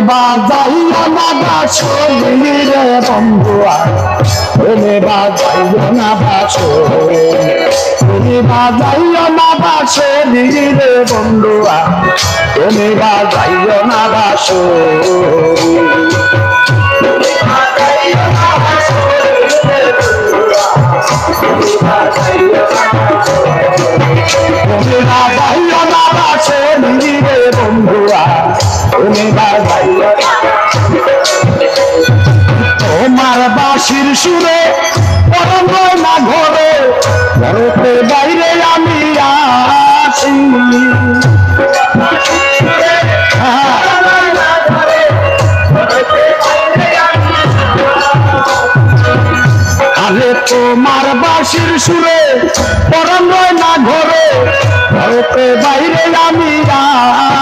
বাজাইও না বাসরি রে বন্ধুয়া তুমি বাজাইও না বাসরি তুমি বাজাইও না বাছো রে বন্ধুয়া তুমি বাজাইও না বাসরি সুরে পরম না ঘরে ঘরেতে বাইরে আমি আসি আরে তোমার বাঁশির সুরে পরম না ঘরে ঘরেতে বাইরে আমি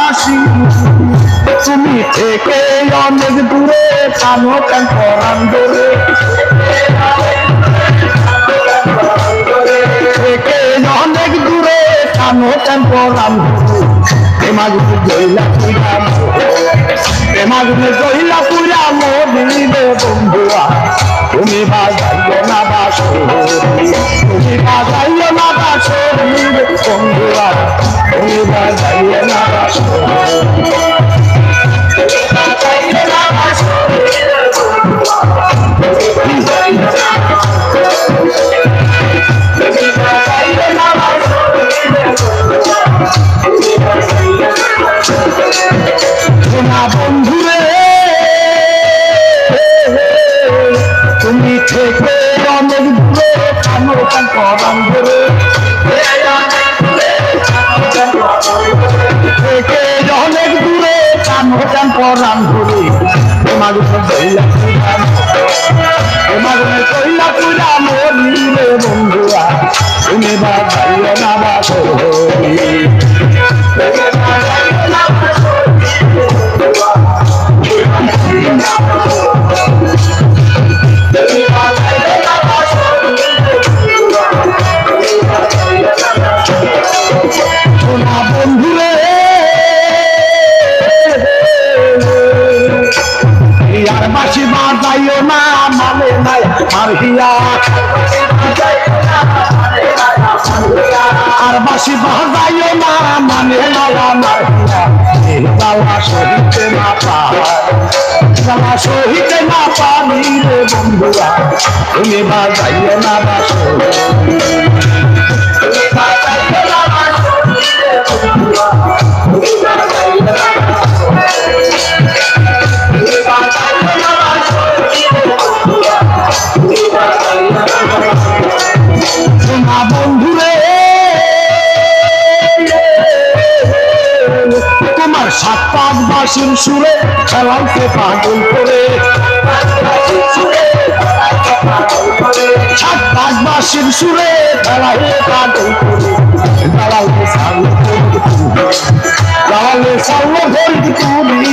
আসি তুমি থেকে অনেক দূরে, কানো কান পরান দূরে। দূরে কানো কান পরান প্রেমাগুলো জইলা পুরা প্রেমাগুলো জইলা পুরা মোদিলে বন্ধুয়া তুমি বাজাইও না বাসো তুমি বাজাইও না বাসো বন্ধুয়া তুমি বাজাইও করান ধরে তোমার কইলা তোমার উপর দইলা মরিলে বন্ধুয়া। তুমি বাজাইও না বাসো বাজাইও না মানে নাই, আর হিয়া। আর বাসি বাজাইও না মানে নাই, আমার হিয়া। সহিতে না পায় গাওয়া সহিতে না পারি রে বন্ধুরা। তুমি বাজাইও না বাসো সাত পাঁচ বাসির সুরে খেলাইতে পাগল করে। সাত পাঁচ বাসির সুরে খেলাইতে পাগল করে দাঁড়াইতে সামনে দাঁড়ালে সামনে ভরি তুমি